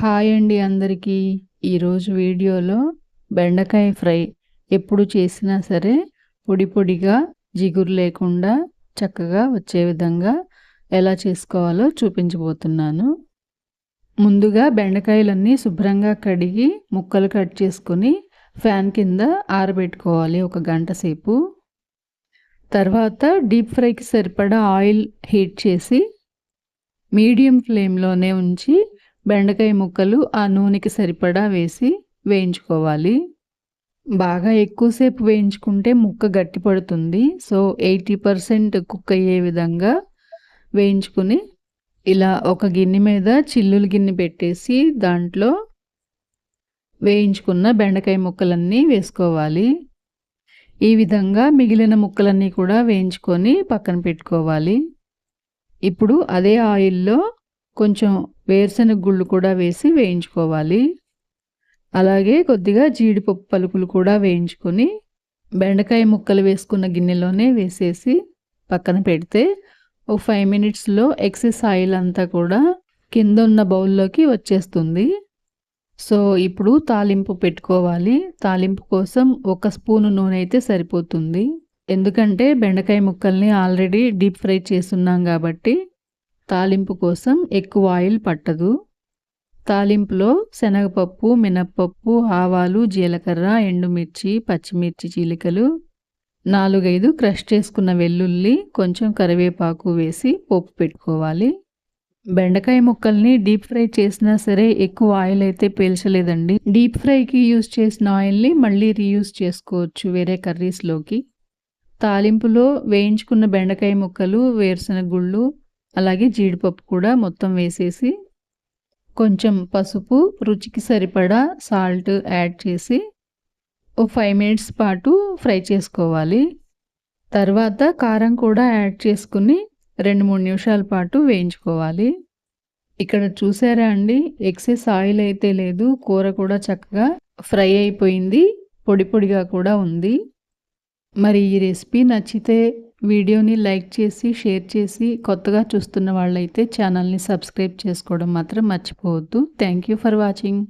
Hi అండి అందరికీ. ఈరోజు వీడియోలో బెండకాయ ఫ్రై ఎప్పుడు చేసినా సరే పొడి పొడిగా జిగురు లేకుండా చక్కగా వచ్చే విధంగా ఎలా చేసుకోవాలో చూపించబోతున్నాను. ముందుగా బెండకాయలన్నీ శుభ్రంగా కడిగి ముక్కలు కట్ చేసుకొని ఫ్యాన్ కింద ఆరబెట్టుకోవాలి ఒక గంట సేపు. తర్వాత డీప్ ఫ్రైకి సరిపడా ఆయిల్ హీట్ చేసి మీడియం ఫ్లేమ్లోనే ఉంచి బెండకాయ ముక్కలు ఆ నూనెకి సరిపడా వేసి వేయించుకోవాలి. బాగా ఎక్కువసేపు వేయించుకుంటే ముక్క గట్టి పడుతుంది. సో ఎయిటీ పర్సెంట్ కుక్ అయ్యే విధంగా వేయించుకుని ఇలా ఒక గిన్నె మీద చిల్లులు గిన్నె పెట్టేసి దాంట్లో వేయించుకున్న బెండకాయ ముక్కలన్నీ వేసుకోవాలి. ఈ విధంగా మిగిలిన ముక్కలన్నీ కూడా వేయించుకొని పక్కన పెట్టుకోవాలి. ఇప్పుడు అదే ఆయిల్లో కొంచెం వేరుశనగ గుళ్ళు కూడా వేసి వేయించుకోవాలి. అలాగే కొద్దిగా జీడిపప్పు పలుకులు కూడా వేయించుకొని బెండకాయ ముక్కలు వేసుకున్న గిన్నెలోనే వేసేసి పక్కన పెడితే ఒక ఫైవ్ మినిట్స్లో ఎక్సెస్ ఆయిల్ అంతా కూడా కింద ఉన్న బౌల్లోకి వచ్చేస్తుంది. సో ఇప్పుడు తాలింపు పెట్టుకోవాలి. తాలింపు కోసం ఒక స్పూను నూనె అయితే సరిపోతుంది. ఎందుకంటే బెండకాయ ముక్కల్ని ఆల్రెడీ డీప్ ఫ్రై చేస్తున్నాం కాబట్టి తాలింపు కోసం ఎక్కువ ఆయిల్ పట్టదు. తాలింపులో శనగపప్పు మినప్పప్పు ఆవాలు జీలకర్ర ఎండుమిర్చి పచ్చిమిర్చి చీలికలు నాలుగైదు క్రష్ చేసుకున్న వెల్లుల్లి కొంచెం కరివేపాకు వేసి పోపు పెట్టుకోవాలి. బెండకాయ ముక్కల్ని డీప్ ఫ్రై చేసినా సరే ఎక్కువ ఆయిల్ అయితే పీల్చలేదండి. డీప్ ఫ్రైకి యూస్ చేసిన ఆయిల్ని మళ్ళీ రీయూస్ చేసుకోవచ్చు వేరే కర్రీస్లోకి. తాలింపులో వేయించుకున్న బెండకాయ ముక్కలు వేరుశనగ గుళ్ళు అలాగే జీడిపప్పు కూడా మొత్తం వేసేసి కొంచెం పసుపు రుచికి సరిపడా సాల్ట్ యాడ్ చేసి ఓ ఫైవ్ మినిట్స్ పాటు ఫ్రై చేసుకోవాలి. తర్వాత కారం కూడా యాడ్ చేసుకుని రెండు మూడు నిమిషాల పాటు వేయించుకోవాలి. ఇక్కడ చూసారా అండి ఎక్సెస్ ఆయిల్ అయితే లేదు కూర కూడా చక్కగా ఫ్రై అయిపోయింది పొడి పొడిగా కూడా ఉంది. మరి ఈ రెసిపీ నచ్చితే వీడియోని లైక్ చేసి షేర్ చేసి కొత్తగా చూస్తున్న వాళ్ళైతే ఛానల్ని సబ్స్క్రైబ్ చేసుకోవడం మాత్రం మర్చిపోవద్దు. Thank you for watching.